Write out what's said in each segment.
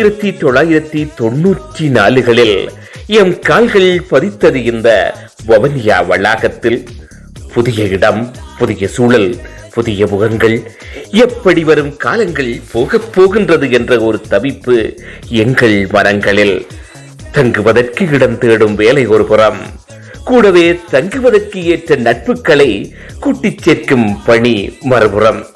ஆயிரத்தி தொள்ளாயிரத்தி தொன்னூற்றி நாலுகளில் எம் கால்கள் பதித்தது இந்த வவனியா வளாகத்தில். புதிய இடம் புதிய சூழல் புதிய முகங்கள். எப்படி வரும் காலங்கள் போகப் போகின்றது என்ற ஒரு தவிப்பு எங்கள் மனங்களில். தங்குவதற்கு இடம் தேடும் வேலை ஒரு புறம். கூடவே தங்குவதற்கு ஏற்ற நட்புகளை கூட்டிச் சேர்க்கும் பணி மறுபுறம்.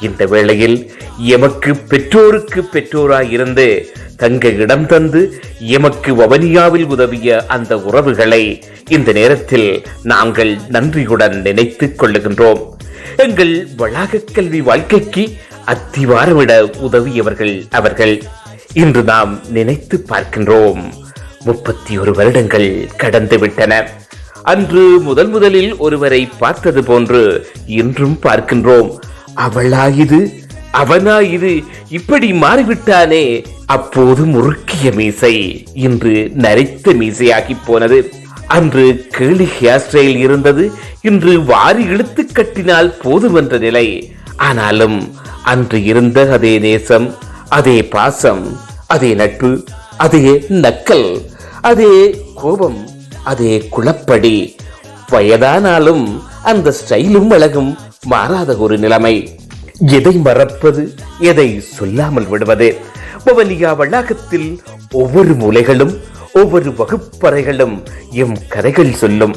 இந்த வேளையில் எமக்கு பெற்றோருக்கு பெற்றோராயிருந்து தங்க இடம் தந்து எமக்கு வவனியாவில் உதவிய அந்த உறவுகளை இந்த நேரத்தில் நாங்கள் நன்றியுடன் நினைத்துக் கொள்ளுகின்றோம். எங்கள் வளாக கல்வி வாழ்க்கைக்கு அத்திவாரமிட உதவியவர்கள் அவர்கள். இன்று நாம் நினைத்து பார்க்கின்றோம். முப்பத்தி ஒரு வருடங்கள் கடந்து விட்டன. அன்று முதல் முதலில் ஒருவரை பார்த்தது போன்று இன்றும் பார்க்கின்றோம். அவளாயுது அவனாயுது இப்படி மாறிவிட்டானே. அப்போது முறுக்கிய மீசை இன்று நரைத்த மீசையாகி போனது. அன்று கேளி ஹேர் ஸ்டைல் இருந்தது. இன்று வாரி இழுத்து கட்டினால் போதும் என்ற நிலை. ஆனாலும் அன்று இருந்த அதே நேசம் அதே பாசம் அதே நட்பு அதே நக்கல் அதே கோபம் அதே குளப்படி வயதானாலும் அந்த ஸ்டைலும் அழகும் மாறாத ஒரு நிலைமை. எதை மறப்பது எதை சொல்லாமல் விடுவது? பவனியா வளாகத்தில் ஒவ்வொரு மூலைகளும் ஒவ்வொரு வகுப்பறைகளும் எம் கதைகள் சொல்லும்.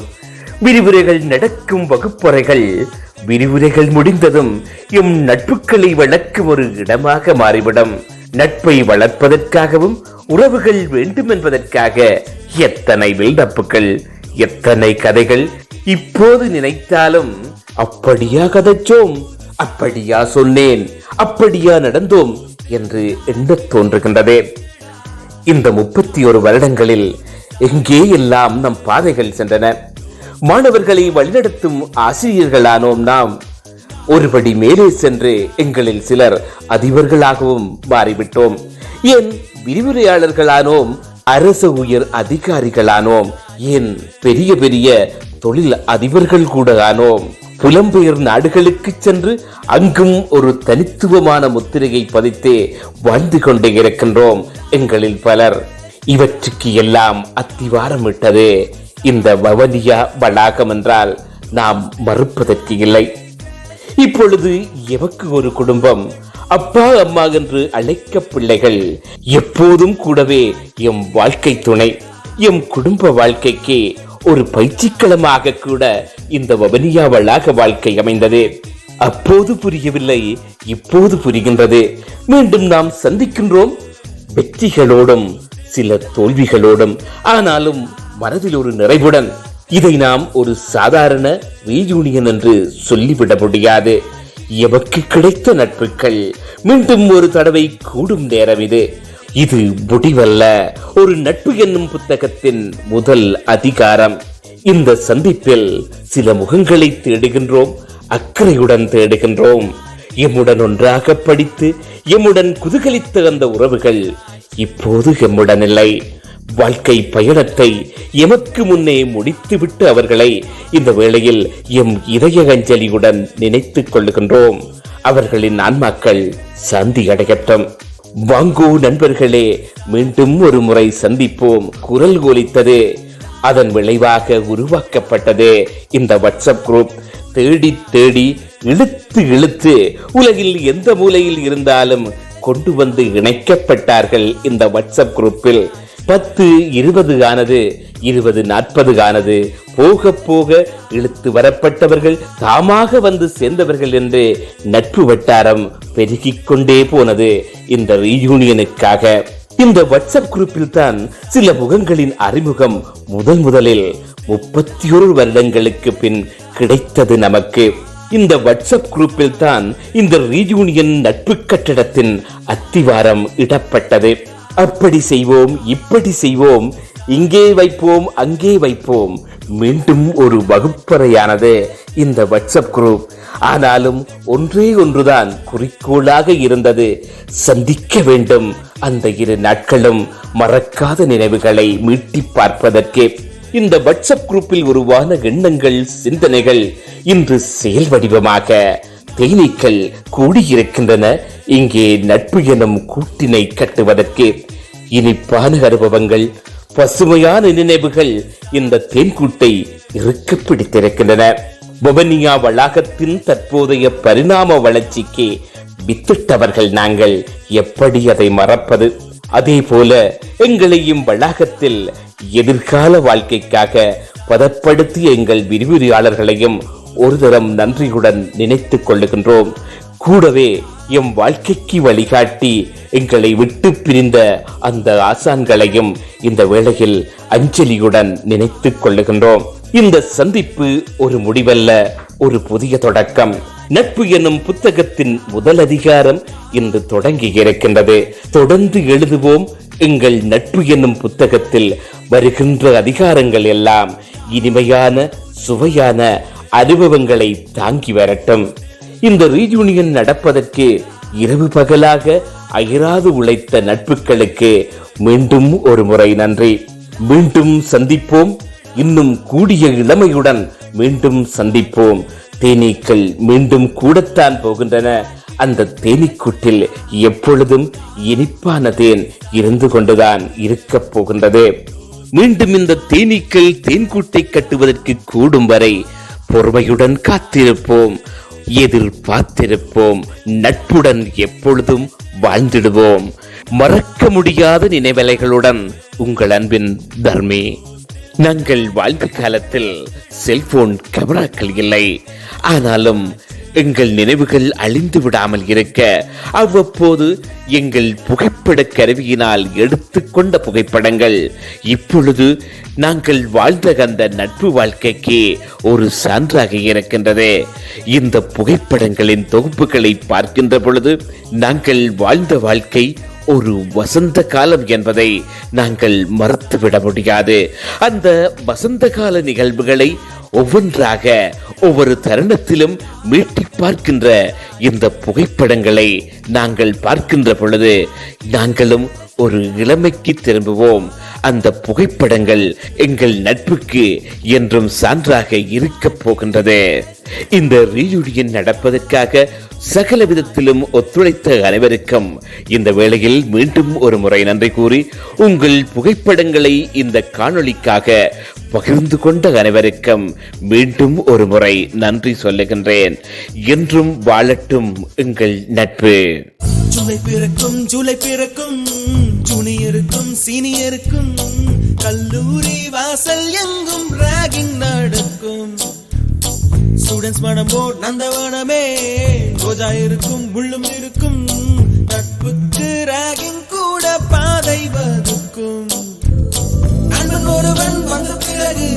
விரிவுரைகள் நடக்கும் வகுப்பறைகள் விரிவுரைகள் முடிந்ததும் எம் நட்புகளை வளர்க்கும் ஒரு இடமாக மாறிவிடும். நட்பை வளர்ப்பதற்காகவும் உறவுகள் வேண்டும் என்பதற்காக எத்தனை வில்டப்புகள் எத்தனை கதைகள் இப்போது நினைத்தாலும் அப்படியா கதைச்சோம் அப்படியா சொன்னேன் அப்படியா நடந்தோம் என்று எண்ணத் தோன்றுகின்றதே. இந்த முப்பத்தி ஒரு வருடங்களில் எங்கே எல்லாம் நம் பாதைகள் சென்றன? மாணவர்களை வழிநடத்தும் ஆசிரியர்களானோம் நாம். ஒருபடி மேலே சென்று எங்களில் சிலர் அதிபர்களாகவும் மாறிவிட்டோம். ஏன் விரிவுரையாளர்களானோம்? அரசு உயர் அதிகாரிகளானோம். ஏன் பெரிய பெரிய தொழில் அதிபர்கள் கூட ஆனோம் புலம்பெயர் நாடுகளுக்கு சென்று அங்கும் ஒரு தனித்துவமான முத்திரையை பதித்தே வாழ்ந்து கொண்டே இருக்கின்றோம் எங்களில் பலர். இவற்றுக்கு எல்லாம் அத்திவாரமிட்டது. இந்த வவனியா வளாகம் என்றால் நாம் மறுப்பதற்கு இல்லை. இப்பொழுது எவக்கு ஒரு குடும்பம்? அப்பா அம்மா என்று அழைக்க பிள்ளைகள் எப்போதும் கூடவே எம் வாழ்க்கை துணை எம் குடும்ப வாழ்க்கைக்கு ஒரு பயிற்சிக்களமாக கூட இந்த வபனியா வளாக வாழ்க்கை அமைந்தது. அப்போது புரியவில்லை இப்போது புரிகின்றது. மீண்டும் நாம் சந்திக்கின்றோம். வெற்றிகளோடும் சில தோல்விகளோடும் ஆனாலும் மனதில் ஒரு நிறைவுடன். இதை நாம் ஒரு சாதாரண ரீயூனியன் என்று சொல்லிவிட முடியாது. எமக்கு கிடைத்த நட்புகள். மீண்டும் ஒரு தடவை கூடும் நேரம் இது. இது முடிவல்ல. ஒரு நட்பு என்னும் புத்தகத்தின் முதல் அதிகாரம். இந்த சந்திப்பில் சில முகங்களை தேடுகின்றோம். அக்கறையுடன் தேடுகின்றோம். எம்முடன் ஒன்றாக படித்து எம்முடன் குதூகலித்த அந்த உறவுகள் இப்போது எம்முடன் இல்லை. வாழ்க்கை பயணத்தை எமக்கு முன்னே முடித்துவிட்டு அவர்களை இந்த வேளையில் எம் இதய அஞ்சலியுடன் நினைத்துக் கொள்ளுகின்றோம். அவர்களின் ஆன்மாக்கள் சாந்தி அடையட்டும். வாங்கோ நண்பர்களே மீண்டும் ஒரு முறை சந்திப்போம். குரல் ஒலித்தது அதன் விளைவாக உருவாக்கப்பட்டது. இந்த வாட்ஸ்அப் குரூப் தேடி தேடி இழுத்து இழுத்து உலகில் எந்த மூலையில் இருந்தாலும் கொண்டு வந்து இணைக்கப்பட்டார்கள் இந்த வாட்ஸ்அப் குரூப்பில் பத்து இருபது ஆனது இருபது நாற்பது ஆனது. போக போக இழுத்து வரப்பட்டவர்கள் தாமாக வந்து சேர்ந்தவர்கள் என்று நட்பு வட்டாரம் பெருகிக் கொண்டே போனது இந்த ரீயூனியனுக்காக இந்த வாட்ஸ்அப் குரூப்பில் தான் சில முகங்களின் அறிமுகம் முதல் முதலில் முப்பத்தி ஒரு வருடங்களுக்கு பின் கிடைத்தது நமக்கு. இந்த வாட்ஸ்அப் குரூப்பில் தான் இந்த ரீயூனியன் நட்பு கட்டடத்தின் அத்திவாரம் இடப்பட்டது. அப்படி செய்வோம் இப்படி செய்வோம் இங்கே வைப்போம் அங்கே வைப்போம். மீண்டும் ஒரு வகுப்பறையானது இந்த வாட்ஸ்அப் குரூப் ஆனாலும் ஒன்றே ஒன்றுதான் குறிக்கோளாக இருந்தது. சந்திக்க வேண்டும் அந்த இரு நாட்களும் மறக்காத நினைவுகளை மீட்டி பார்ப்பதற்கு. இந்த வாட்ஸ்அப் குரூப்பில் உருவான எண்ணங்கள் சிந்தனைகள் இன்று செயல் வடிவமாக தேனீக்கள் கூடியிருக்கின்றன. இங்கே நட்பு எனும் கூட்டினை கட்டுவதற்கு இனிப்பான அனுபவங்கள் பசுமையான நினைவுகள் இந்த தேன்கூட்டை இருக்க பிடித்திருக்கின்றன. பொபனியா வளாகத்தின் தற்போதைய பரிணாம வளர்ச்சிக்கு வித்திட்டவர்கள் நாங்கள் எப்படி அதை மறப்பது? அதே போல எங்களையும் வளாகத்தில் எதிர்கால வாழ்க்கைக்காக பதப்படுத்திய எங்கள் விரிவுரையாளர்களையும் ஒரு தரம் நன்றியுடன் நினைத்துக் கொள்ளுகின்றோம். கூடவே எம் வாழ்க்கைக்கு வழிகாட்டி எங்களை விட்டு பிரிந்த அந்த ஆசான்களையும் இந்த வேளையில் அஞ்சலியுடன் நினைத்துக் கொள்ளுகின்றோம். இந்த சந்திப்பு ஒரு முடிவல்ல ஒரு புதிய தொடக்கம். நட்பு எனும் புத்தகத்தின் முதல் அதிகாரம் இன்று தொடங்கி இருக்கின்றது. தொடர்ந்து எழுதுவோம் எங்கள் நட்பு என்னும் புத்தகத்தில் வருகின்ற அதிகாரங்கள் எல்லாம் இனிமையான சுவையான அனுபவங்களை தாங்கி வரட்டும். இந்த ரீயூனியன் நடப்பதற்கு இரவு பகலாக அயராது உழைத்த நட்புகளுக்கு மீண்டும் ஒரு முறை நன்றி. மீண்டும் சந்திப்போம். இன்னும் கூடிய இளமையுடன் மீண்டும் சந்திப்போம். தேனீக்கள் மீண்டும் கூடத்தான் போகின்றன. அந்த தேனீக்கூட்டில் எப்பொழுதும் இனிப்பான தேன் இருந்து கொண்டுதான் இருக்கப் போகின்றது. மீண்டும் இந்த தேனீக்கள் தேன்கூட்டை கட்டுவதற்கு கூடும் வரை பொறுமையுடன் காத்திருப்போம் எதிர்பார்த்திருப்போம் நட்புடன் எப்பொழுதும் வாழ்ந்திடுவோம். மறக்க முடியாத நினைவலைகளுடன் உங்கள் அன்பின் தர்மி. நாங்கள் வாழ்ந்த காலத்தில் செல்போன் கேமராக்கள் இல்லை. ஆனாலும் எங்கள் நினைவுகள் அழிந்து விடாமல் இருக்க அவ்வப்போது எங்கள் புகைப்பட கருவியினால் எடுத்துக்கொண்ட புகைப்படங்கள். இப்பொழுது நாங்கள் வாழ்ந்த அந்த நட்பு வாழ்க்கைக்கு ஒரு சான்றாக இருக்கின்றது. இந்த புகைப்படங்களின் தொகுப்புகளை பார்க்கின்ற பொழுது நாங்கள் வாழ்ந்த வாழ்க்கை ஒரு வசந்த காலம் என்பதை நாங்கள் மறுத்துவிட முடியாது. அந்த வசந்த கால நிகழ்வுகளை ஒவ்வொன்றாக ஒவ்வொரு தருணத்திலும் மீட்டி பார்க்கின்ற இந்த புகைப்படங்களை நாங்கள் பார்க்கின்ற பொழுது நாங்களும் ஒரு இளமைக்கு திரும்புவோம். அந்த புகைப்படங்கள் எங்கள் நட்புக்கு என்றும் சான்றாக இருக்கப் போகின்றது. இந்த ரீயூனியன் நடப்பதற்காக சகல விதத்திலும் ஒத்துழைத்த அனைவருக்கும் இந்த வேளையில் மீண்டும் ஒரு முறை நன்றி கூறி உங்கள் புகைப்படங்களை இந்த காணொளிக்காக பகிர்ந்து கொண்ட அனைவருக்கும் மீண்டும் ஒரு முறை நன்றி சொல்லுகின்றேன். என்றும் வாழட்டும் எங்கள் நட்பு. ஜூலை பிறக்கும் ஜூலை பிறக்கும் ஜூனியருக்கும் சீனியருக்கும் கல்லூரி வாசல் எங்கும் ராகிங் நாடு ஸ்டூடெண்ட்ஸ் மனம் நந்தவனமே. ரோஜா இருக்கும் முள்ளும் இருக்கும். நட்புக்கு ராகிங் கூட பாதை வகுக்கும். நண்பன் ஒருவன் வந்த பிறகு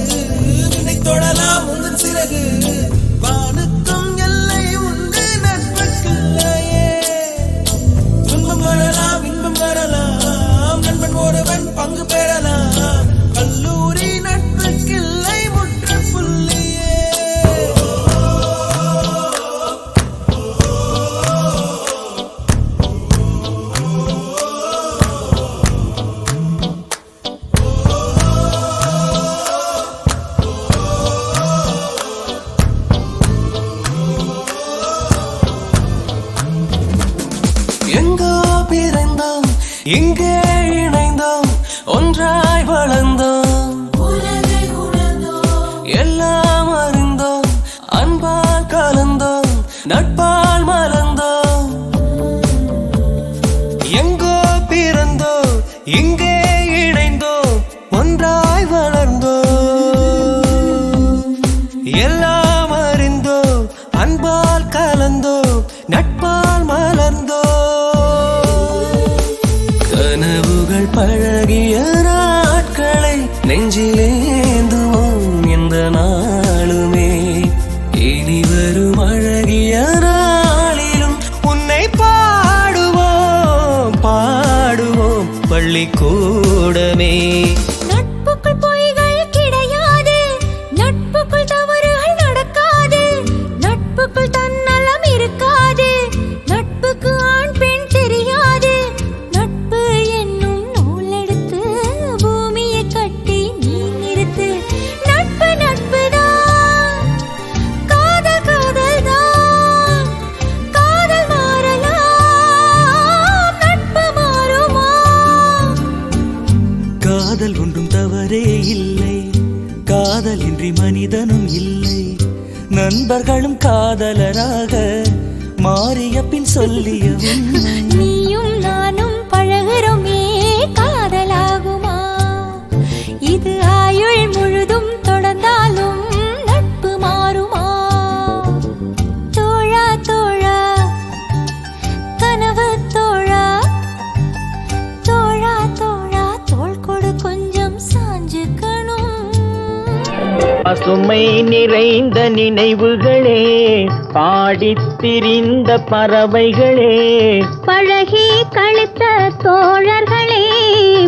விண்ணை தொடலாம் உந்தன் சிறகு. வானுக்கும் எல்லை உண்டு நட்புக்குள்ளையே துன்பம் வரலாம் இன்பம் வரலாம். நண்பன் ஒருவன் பங்கு பெறலாம். எல்லாம் பசுமை நிறைந்த நினைவுகளே பாடித்திரிந்த பறவைகளே. பழகி கழித்த தோழர்களே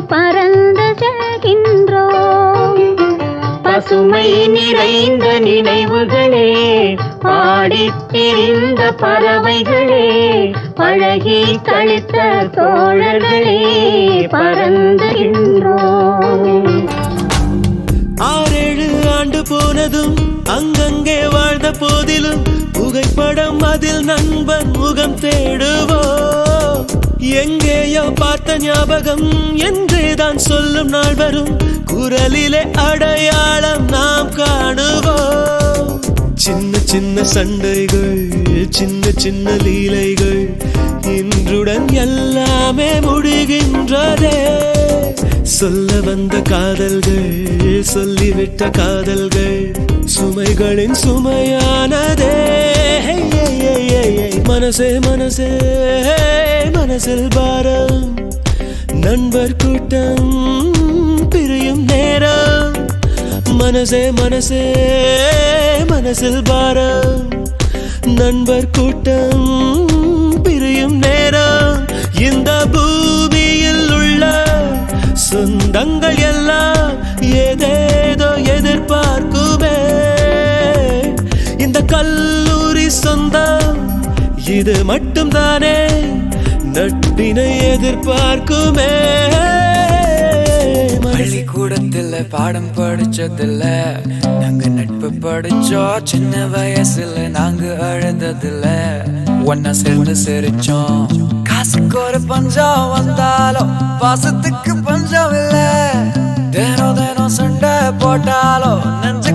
பறந்து செல்கின்றோம். பசுமை நிறைந்த நினைவுகளே பாடித்திரிந்த பறவைகளே. பழகி கழித்த தோழர்களே பறந்துகின்றோம் போனதும் அங்கங்கே வாழ்ந்த போதிலும் புகைப்படம் அதில் நண்பன் முகம் தேடுவோ. எங்கேயோ பார்த்த ஞாபகம் என்றே தான் சொல்லும் நாள் வரும் குரலிலே அடையாளம் நாம் காணுவோம் சின்ன சின்ன சண்டைகள் சின்ன சின்ன லீலைகள் இன்றுடன் எல்லாமே முடிகின்றதே. சொல்ல வந்த காதல்கள் சொல்லிவிட்ட காதல்கள் சுமைகளின் சுமையானதே. மனசே மனசே மனசில் பாரம். நண்பர் கூட்டம் பிரியும் நேரம். மனசே மனசே மனசில் பாரம். நண்பர் கூட்டம் பிரியும் நேரம். இந்த பூ சொந்தங்கள் எல்லாம் ஏதேதோ எதிர்பார்க்குமே. இந்த கல்லூரி சொந்தம் இது மட்டும் தானே நட்பினை எதிர்பார்க்குமே. பள்ளிக்கூடத்தில் பாடம் படிச்சதில்ல. நாங்க நட்பு படிச்சோம். சின்ன வயசுல நாங்க அழுந்ததில்லை ஒன்ன சேர்ந்து சிரிச்சோம். காசுக்கு ஒரு பஞ்சம் வந்தாலும் பாசத்துக்கு பஞ்சம் இல்ல. தேனோ தேனோ சண்டை போட்டாலும் நெஞ்ச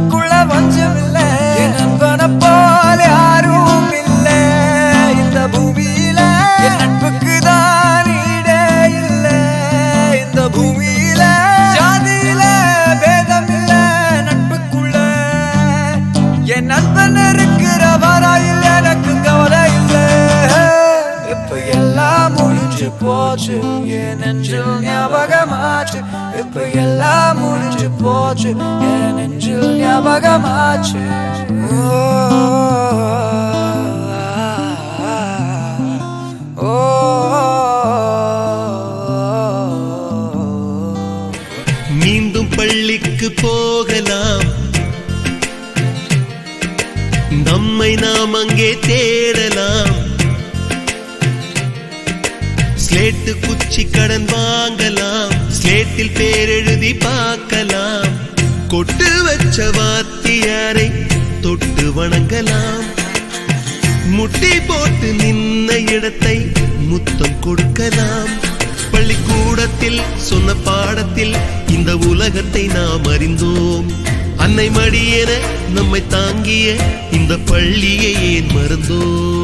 ஞாபகமாச்சு ஓ ஓ மீண்டும் பள்ளிக்கு போகலாம். நம்மை நாம் அங்கே தேடலாம். ஸ்லேட்டு குச்சி கடன் வாங்கலாம். ஸ்லேட்டில் பேரெழுதி பார்க்கலாம். கொட்டு வச்ச வார்த்தை வாத்தியாரை தொட்டு வணங்கலாம். முட்டி போட்டு நின்ன இடத்தை முத்தம் கொடுக்கலாம். பள்ளிக்கூடத்தில் சொன்ன பாடத்தில் இந்த உலகத்தை நாம் அறிந்தோம். அன்னை மடியென நம்மை தாங்கிய இந்த பள்ளியை ஏன் மறந்தோம்?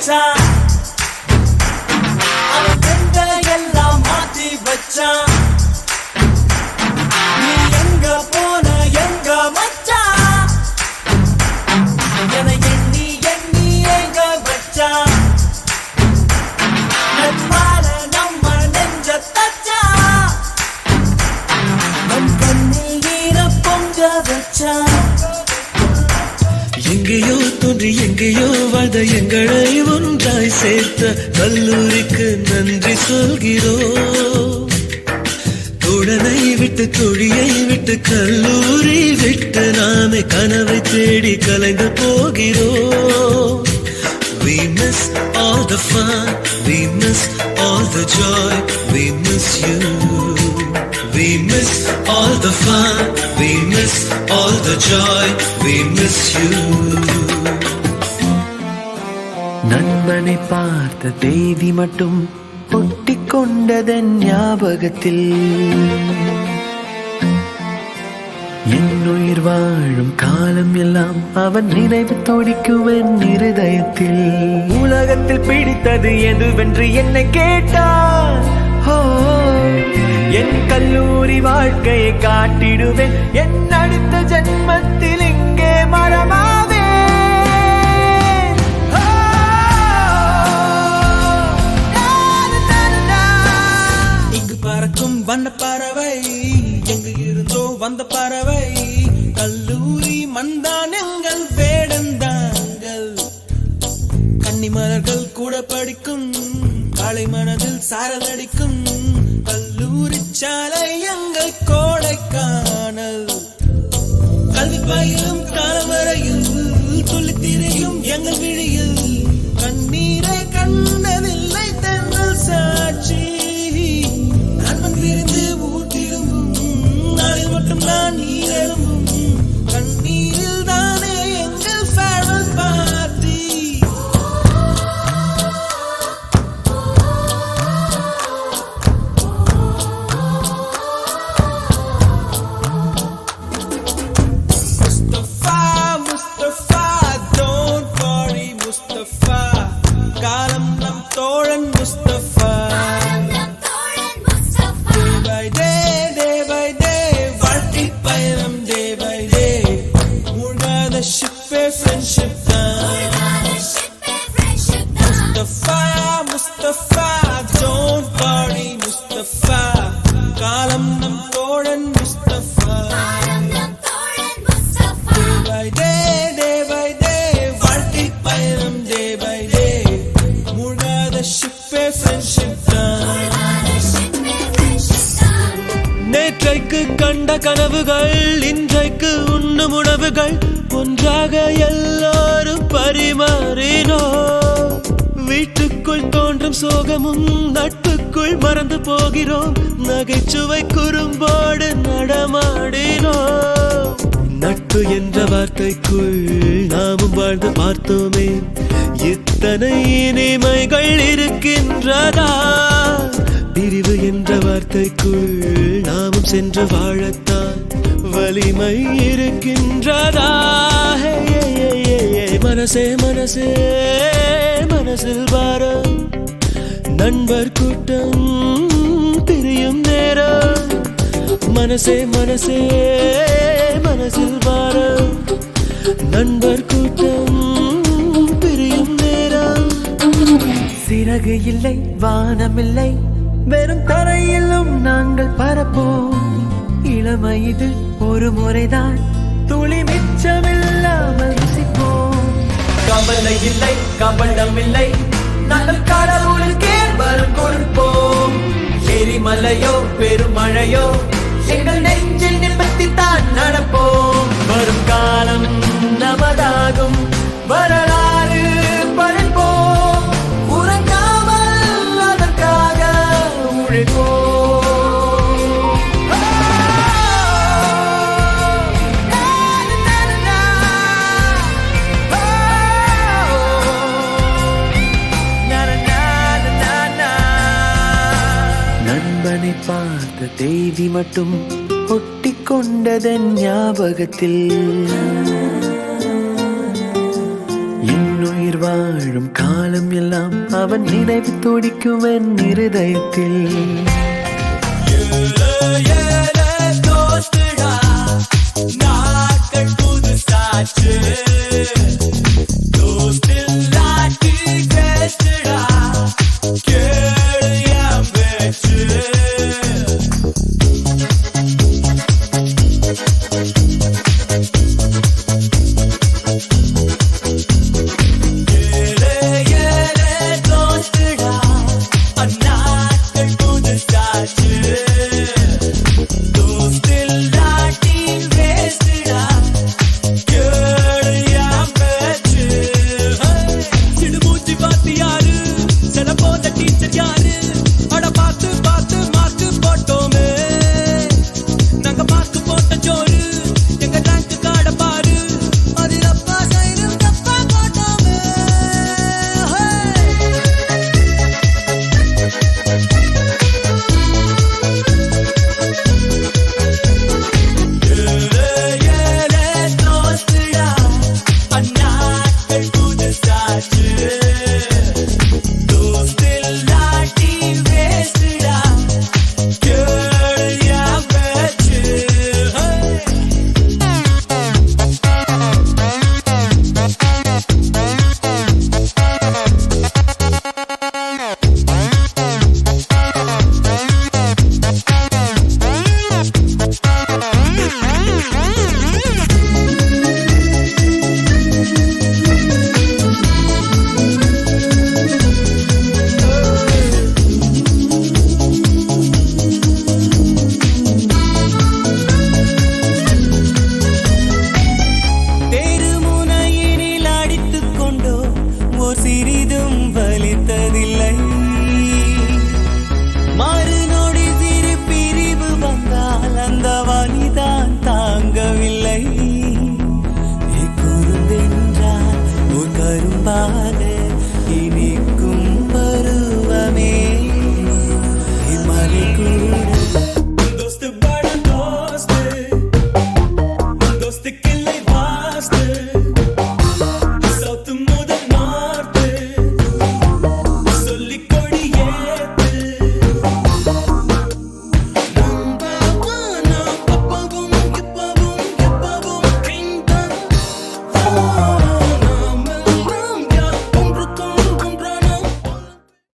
さあ விட்டு தொழியை விட்டு கல்லூரி விட்டு நாமே கனவை தேடி கலைந்து போகிறோம் We miss all the fun, we miss all the joy, we miss you. We miss all the fun, we miss all the joy, we miss you. நண்பனை பார்த்த தேதி மட்டும் ஒட்டிக் கொண்டதன் ஞாபகத்தில் என் உயிர் வாழும் காலம் எல்லாம் அவன் நினைவு துடிக்குவன் இருதயத்தில். உலகத்தில் பிடித்தது எதுவென்று என்னை கேட்டார் என் கல்லூரி வாழ்க்கையை காட்டிடுவேன். என் அடுத்த ஜென்மத்திலே சோகமும் நட்புக்குள் மறந்து போகிறோம். நகைச்சுவை குறும்போடு நடமாடினோம். நட்பு என்ற வார்த்தைக்குள் நாமும் வாழ்ந்து பார்த்தோமே. இத்தனை இனிமைகள் இருக்கின்றதா? பிரிவு என்ற வார்த்தைக்குள் நாமும் சென்று வாழத்தான் வலிமை இருக்கின்றதா? மனசே மனசே மனசில் பாரம் நண்பர் கூட்டம் பிரியும் நேரம். மனசே மனசே மனசில் வாரம். நண்பர் கூட்டம் பிரியும் நேரம். சிறகு இல்லை வானமில்லை வெறும் தரையிலும் நாங்கள் பரப்போம் இளமை இது ஒரு முறைதான். துளி மிச்சமில்லாமல் ருசிப்போம். கவலை இல்லை கவனம் இல்லை. நாங்கள் கடவுளுக்கே வரம் கொடுப்போம். எரிமலையோ பெருமழையோ எங்கள் நெஞ்சில் நிமித்தித்தான் நடப்போம். வரும் காலம் நமதாகும். வரலாம் தேதி மட்டும் ஒட்டி கொண்டதன் ஞாபகத்தில் இன்னுயிர் வாழும் காலம் எல்லாம் அவன் நினைவு துடிக்குவன் இருதயத்தில் Yeah.